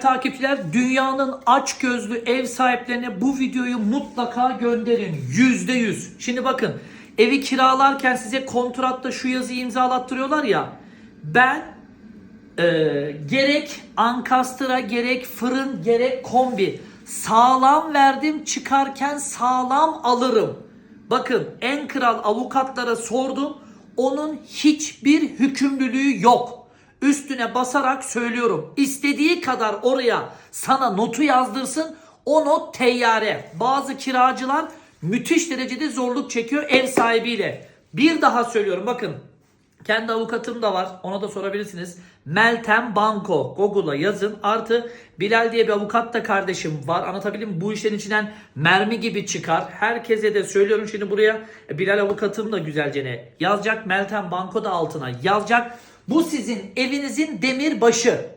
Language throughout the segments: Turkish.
Takipçiler dünyanın aç gözlü ev sahiplerine bu videoyu mutlaka gönderin. Yüzde yüz. Şimdi bakın evi kiralarken size kontratta şu yazıyı imzalattırıyorlar ya. Ben e, gerek ankastıra gerek fırın gerek kombi sağlam verdim çıkarken sağlam alırım. Bakın en kral avukatlara sordum. Onun hiçbir hükümlülüğü yok. Üstüne basarak söylüyorum. İstediği kadar oraya sana notu yazdırsın. O not teyyare. Bazı kiracılar müthiş derecede zorluk çekiyor ev sahibiyle. Bir daha söylüyorum bakın. Kendi avukatım da var. Ona da sorabilirsiniz. Meltem Banko. Google'a yazın. Artı Bilal diye bir avukat da kardeşim var. Anlatabildim mi? Bu işlerin içinden mermi gibi çıkar. Herkese de söylüyorum şimdi buraya. e, Bilal avukatım da güzelce ne yazacak. Meltem Banko da altına yazacak. Bu sizin evinizin demir başı.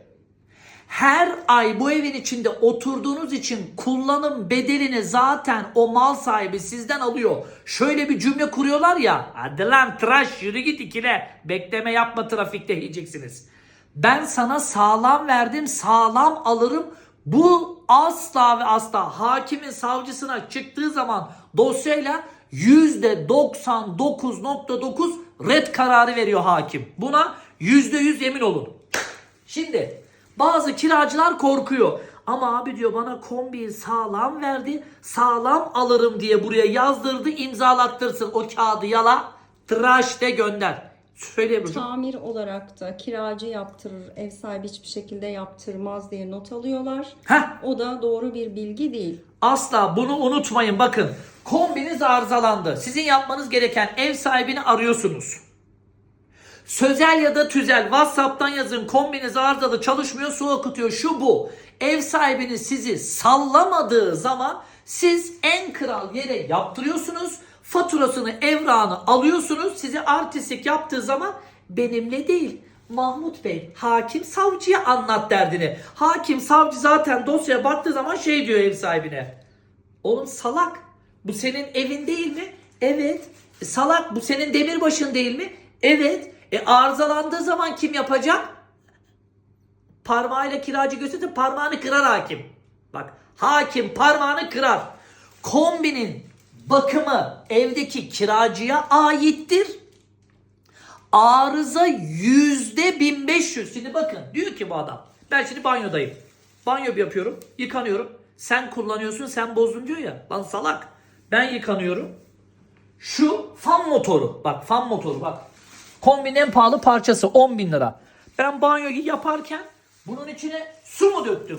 Her ay bu evin içinde oturduğunuz için kullanım bedelini zaten o mal sahibi sizden alıyor. Şöyle bir cümle kuruyorlar ya. Hadi lan tıraş yürü git ikile. Bekleme yapma trafikte yiyeceksiniz. Ben sana sağlam verdim sağlam alırım. Bu asla ve asla hakimin savcısına çıktığı zaman dosyayla %99.9 red kararı veriyor hakim. Buna %100 emin olun. Şimdi bazı kiracılar korkuyor. Ama abi diyor bana kombiyi sağlam verdi. Sağlam alırım diye buraya yazdırdı. imzalattırsın o kağıdı yala. Tıraş de gönder. Söyle Burcu. Tamir olarak da kiracı yaptırır, ev sahibi hiçbir şekilde yaptırmaz diye not alıyorlar. Heh, O da doğru bir bilgi değil. asla bunu unutmayın. Bakın kombiniz arızalandı. Sizin yapmanız gereken ev sahibini arıyorsunuz. Sözel ya da tüzel WhatsApp'tan yazın kombiniz arızalı çalışmıyor su akıtıyor şu bu. Ev sahibiniz sizi sallamadığı zaman siz en kral yere yaptırıyorsunuz. Faturasını evrağını alıyorsunuz. Size artistik yaptığı zaman benimle değil. Mahmut Bey hakim savcıya anlat derdini. Hakim savcı zaten dosyaya baktığı zaman şey diyor ev sahibine. Oğlum salak. Bu senin evin değil mi? Evet. Salak bu senin demirbaşın değil mi? Evet. E arızalandığı zaman kim yapacak? Parmağıyla kiracı gösterse parmağını kırar hakim. Bak hakim parmağını kırar. Kombinin bakımı evdeki kiracıya aittir. Arıza yüzde 1500. Şimdi bakın diyor ki bu adam. Ben şimdi banyodayım. Banyo yapıyorum. Yıkanıyorum. Sen kullanıyorsun sen bozdun diyor ya. Lan salak. Ben yıkanıyorum. Şu fan motoru. Bak fan motoru bak. Kombinin en pahalı parçası 10 bin lira. Ben banyoyu yaparken bunun içine su mu döktüm?